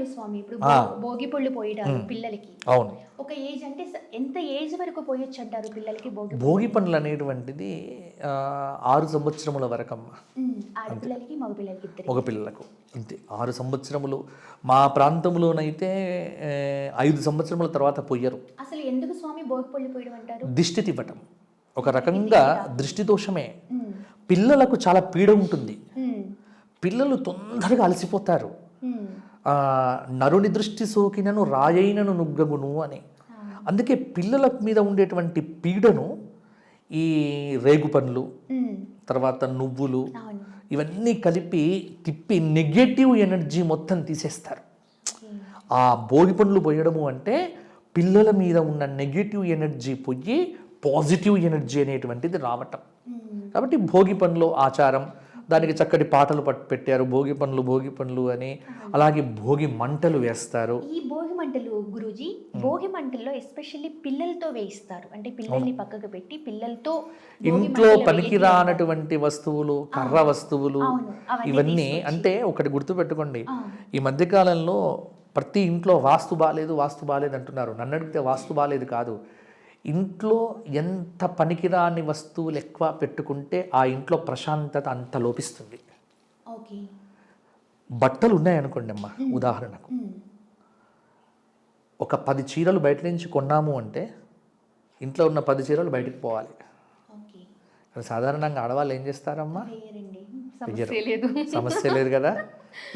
పళ్ళు స్వామి ఇప్పుడు భోగి పళ్ళు పోయడాలు పిల్లలకి. అవును. ఒక ఏజ్ అంటే ఎంత ఏజ్ వరకు పోయొచ్చు అంటారు పిల్లలకి భోగి భోగి పండ్లు అనేటువంటిది ఆరు సంవత్సరముల వరకమ్మ. ఆడపిల్లలకి మగ పిల్లలకి ఒక పిల్లలకు. అంతే ఆరు సంవత్సరములు. మా ప్రాంతంలోనైతే ఐదు సంవత్సరముల తర్వాత పొయ్యరు. అసలు ఎందుకు స్వామి భోగి పళ్ళు పోయడం అంటారు? దిష్టి తివ్వటం. ఒక రకంగా దృష్టి దోషమే. పిల్లలకు చాలా పీడ ఉంటుంది. పిల్లలు తొందరగా అలసిపోతారు. నరుని దృష్టి సోకినను రాయైనను నుగ్గగును అని. అందుకే పిల్లల మీద ఉండేటువంటి పీడను ఈ రేగు పండ్లు ఉమ్, తర్వాత నువ్వులు ఇవన్నీ కలిపి తిప్పి నెగటివ్ ఎనర్జీ మొత్తం తీసేస్తారు. ఆ భోగి పండ్లు పోయడము అంటే పిల్లల మీద ఉన్న నెగటివ్ ఎనర్జీ పోయి పాజిటివ్ ఎనర్జీ అనేటువంటిది రావటం. కాబట్టి భోగి పండ్లు ఆచారం దానికి చక్కటి పాటలు పట్ పెట్టారు. భోగి పండ్లు భోగి పండ్లు అని. అలాగే భోగి మంటలు వేస్తారు. ఈ భోగి మంటలు గురూజీ భోగి మంటల్లో ఎస్పెషల్లీ పిల్లలతో వేయిస్తారు. అంటే పిల్లల్ని పక్కకు పెట్టి పిల్లలతో ఇంట్లో మంటలు పనికి రానటువంటి వస్తువులు కర్ర వస్తువులు ఇవన్నీ అంటే ఒకటి గుర్తుపెట్టుకోండి. ఆ. ఈ మధ్యకాలంలో ప్రతి ఇంట్లో వాస్తు బాగాలేదు వాస్తు బాగాలేదు అంటున్నారు. నన్ను అడిగితే వాస్తు బాగాలేదు కాదు. ఇంట్లో ఎంత పనికిరాని వస్తువులు ఎక్కువ పెట్టుకుంటే ఆ ఇంట్లో ప్రశాంతత అంత లోపిస్తుంది. బట్టలు ఉన్నాయనుకోండి అమ్మ ఉదాహరణకు. ఒక పది చీరలు బయట నుంచి కొన్నాము అంటే ఇంట్లో ఉన్న పది చీరలు బయటకు పోవాలి. సాధారణంగా ఆడవాళ్ళు ఏం చేస్తారమ్మా? సమస్య లేదు. కదా?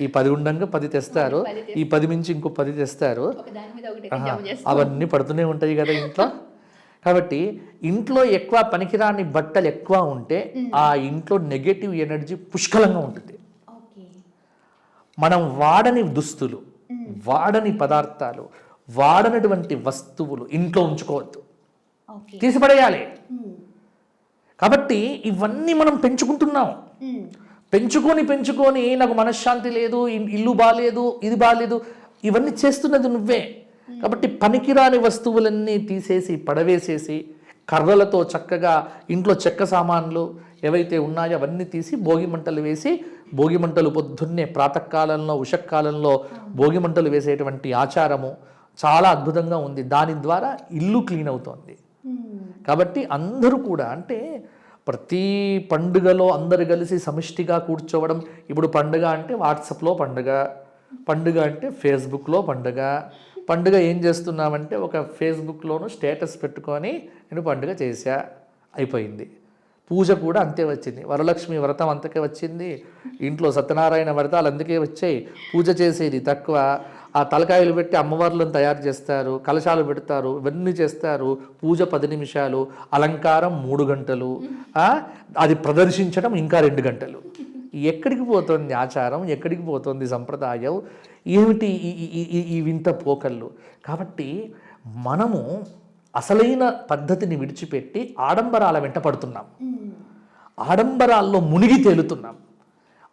ఈ పది ఉండంగా పది తెస్తారు. ఈ పది మించి ఇంకో పది తెస్తారు. అవన్నీ పడుతూనే ఉంటాయి కదా ఇంట్లో? కాబట్టి ఇంట్లో ఎక్కువ పనికిరాని బట్టలు ఎక్కువ ఉంటే ఆ ఇంట్లో నెగటివ్ ఎనర్జీ పుష్కలంగా ఉంటుంది. మనం వాడని దుస్తులు వాడని పదార్థాలు వాడనటువంటి వస్తువులు ఇంట్లో ఉంచుకోవద్దు. తీసిపడేయాలి కాబట్టి ఇవన్నీ మనం పెంచుకుంటున్నాం. పెంచుకొని పెంచుకొని నాకు మనశ్శాంతి లేదు ఇల్లు బాగాలేదు ఇది బాగాలేదు ఇవన్నీ చేస్తున్నది నువ్వే. కాబట్టి పనికిరాని వస్తువులన్నీ తీసేసి పడవేసేసి కర్రలతో చక్కగా ఇంట్లో చెక్క సామాన్లు ఏవైతే ఉన్నాయో అవన్నీ తీసి భోగి మంటలు వేసి భోగి మంటలు పొద్దున్నే ప్రాతకాలంలో ఉషక్కాలంలో భోగి మంటలు వేసేటువంటి ఆచారము చాలా అద్భుతంగా ఉంది. దాని ద్వారా ఇల్లు క్లీన్ అవుతోంది. కాబట్టి అందరూ కూడా అంటే ప్రతి పండుగలో అందరు కలిసి సమిష్టిగా కూర్చోవడం ఇప్పుడు పండుగ అంటే వాట్సాప్లో పండుగ పండుగ అంటే ఫేస్బుక్లో పండుగ పండుగ ఏం చేస్తున్నామంటే ఒక ఫేస్బుక్లోనూ స్టేటస్ పెట్టుకొని నేను పండుగ చేశా. అయిపోయింది. పూజ కూడా అంతే వచ్చింది. వరలక్ష్మి వ్రతం అంతకే వచ్చింది. ఇంట్లో సత్యనారాయణ వ్రతాలు అందుకే వచ్చాయి. పూజ చేసేది తక్కువ. ఆ తలకాయలు పెట్టి అమ్మవార్లను తయారు చేస్తారు. కలశాలు పెడతారు. ఇవన్నీ చేస్తారు. పూజ పది నిమిషాలు. అలంకారం మూడు గంటలు. అది ప్రదర్శించడం ఇంకా రెండు గంటలు. ఎక్కడికి పోతుంది ఆచారం? ఎక్కడికి పోతుంది సంప్రదాయం? ఏమిటి ఈ- వింత పోకళ్ళు? కాబట్టి మనము అసలైన పద్ధతిని విడిచిపెట్టి ఆడంబరాల వెంట పడుతున్నాం. ఆడంబరాల్లో మునిగి తేలుతున్నాం.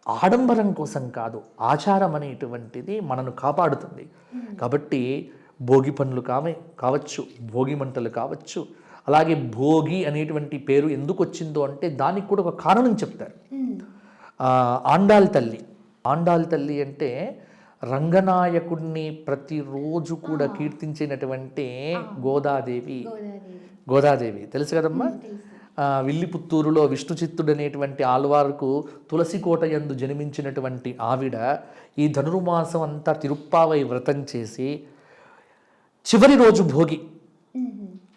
ఆడంబరం కోసం కాదు ఆచారం అనేటువంటిది మనను కాపాడుతుంది. కాబట్టి భోగి పనులు కావే కావచ్చు భోగి మంటలు కావచ్చు అలాగే భోగి అనేటువంటి పేరు ఎందుకు వచ్చిందో అంటే దానికి కూడా ఒక కారణం చెప్తారు. ఆండాల్ తల్లి. ఆండాల్ తల్లి అంటే రంగనాయకుడిని ప్రతిరోజు కూడా కీర్తించినటువంటి గోదాదేవి. గోదాదేవి. తెలుసు కదమ్మా? విల్లిపుత్తూరులో విష్ణు చిత్తుడు అనేటువంటి ఆళ్వార్కు తులసికోట యందు జన్మించినటువంటి ఆవిడ ఈ ధనుర్మాసం అంతా తిరుప్పావై వ్రతం చేసి చివరి రోజు భోగి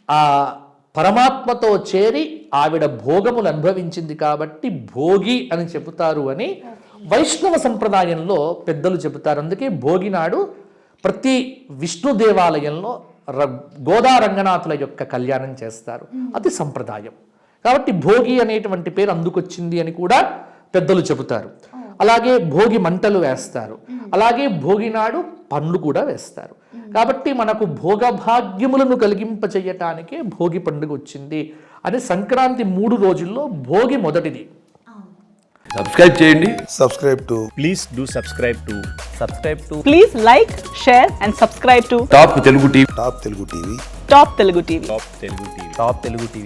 ఆ పరమాత్మతో చేరి ఆవిడ భోగములు అనుభవించింది కాబట్టి భోగి అని చెబుతారు అని వైష్ణవ సంప్రదాయంలో పెద్దలు చెబుతారు. అందుకే భోగి నాడు ప్రతి విష్ణు దేవాలయంలో ర గోదా రంగనాథుల యొక్క కళ్యాణం చేస్తారు. అది సంప్రదాయం. కాబట్టి భోగి అనేటువంటి పేరు అందుకొచ్చింది అని కూడా పెద్దలు చెబుతారు. అలాగే భోగి మంటలు వేస్తారు. అలాగే భోగి నాడు పండ్లు కూడా వేస్తారు. కాబట్టి మనకు భోగభాగ్యములను కలిగింపచేయటానికే భోగి పండుగ వచ్చింది. అదే సంక్రాంతి మూడు రోజుల్లో భోగి మొదటిది. సబ్స్క్రైబ్ చేయండి. Subscribe to please do subscribe to subscribe to please like share and subscribe to top Telugu TV. Top Telugu TV. Top Telugu TV. Top Telugu TV. Top Telugu TV.